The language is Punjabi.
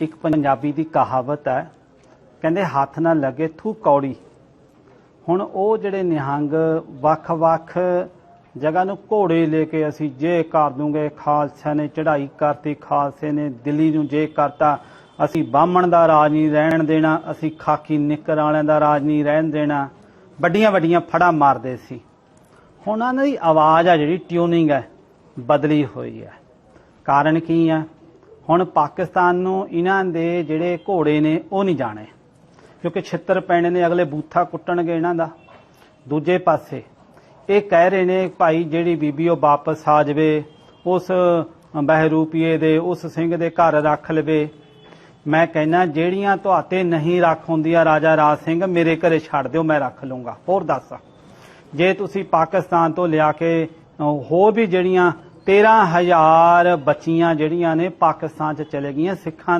ਇੱਕ ਪੰਜਾਬੀ ਦੀ ਕਹਾਵਤ ਹੈ, ਕਹਿੰਦੇ ਹੱਥ ਨਾ ਲੱਗੇ ਥੂ ਕੌੜੀ। ਹੁਣ ਉਹ ਜਿਹੜੇ ਨਿਹੰਗ ਵੱਖ-ਵੱਖ ਜਗ੍ਹਾ ਨੂੰ ਘੋੜੇ ਲੈ ਕੇ ਅਸੀਂ ਜੇ ਕਰ ਦੂੰਗੇ, ਖਾਲਸਾ ਨੇ ਚੜ੍ਹਾਈ ਕਰਤੀ, ਖਾਲਸੇ ਨੇ ਦਿੱਲੀ ਨੂੰ ਜੇ ਕਰਤਾ, ਅਸੀਂ ਬਾਹਮਣ ਦਾ ਰਾਜ ਨਹੀਂ ਰਹਿਣ ਦੇਣਾ, ਅਸੀਂ ਖਾਕੀ ਨਿੱਕਰ ਵਾਲਿਆਂ ਦਾ ਰਾਜ ਨਹੀਂ ਰਹਿਣ ਦੇਣਾ। ਵੱਡੀਆਂ ਵੱਡੀਆਂ ਫੜਾ ਮਾਰਦੇ ਸੀ। ਹੁਣ ਉਹਨਾਂ ਦੀ ਆਵਾਜ਼ ਆ ਜਿਹੜੀ ਟਿਊਨਿੰਗ ਹੈ, ਬਦਲੀ ਹੋਈ ਹੈ। ਕਾਰਨ ਕੀ ਹੈ? ਹੁਣ ਪਾਕਿਸਤਾਨ ਨੂੰ ਇਹਨਾਂ ਦੇ ਜਿਹੜੇ ਘੋੜੇ ਨੇ, ਉਹ ਨਹੀਂ ਜਾਣੇ। ਕਿਉਂਕਿ ਛਿੱਤਰ ਪੈਣੇ ਨੇ, ਅਗਲੇ ਬੂਥਾ ਕੁੱਟਣਗੇ ਇਹਨਾਂ ਦਾ। ਦੂਜੇ ਪਾਸੇ, ਇਹ ਕਹਿ ਰਹੇ ਨੇ, ਭਾਈ ਜਿਹੜੀ ਬੀਬੀ ਉਹ ਵਾਪਸ ਆ ਜਾਵੇ, ਉਸ ਬਹਿਰੂਪੀਏ ਦੇ, ਉਸ ਸਿੰਘ ਦੇ ਘਰ ਰੱਖ ਲਵੇ। ਮੈਂ ਕਹਿੰਦਾ, ਜਿਹੜੀਆਂ ਤੁਹਾਤੇ ਨਹੀਂ ਰੱਖ ਹੁੰਦੀਆਂ ਰਾਜਾ ਰਾਜ ਸਿੰਘ, ਮੇਰੇ ਘਰੇ ਛੱਡ ਦਿਓ, ਮੈਂ ਰੱਖ ਲੂੰਗਾ ਹੋਰ ਦੱਸ, ਜੇ ਤੁਸੀਂ ਪਾਕਿਸਤਾਨ ਤੋਂ ਲਿਆ ਕੇ ਹੋਰ ਵੀ ਜਿਹੜੀਆਂ 13000 ਬੱਚੀਆਂ ਜਿਹੜੀਆਂ ਨੇ ਪਾਕਿਸਤਾਨ 'ਚ ਚਲੇ ਗਈਆਂ ਸਿੱਖਾਂ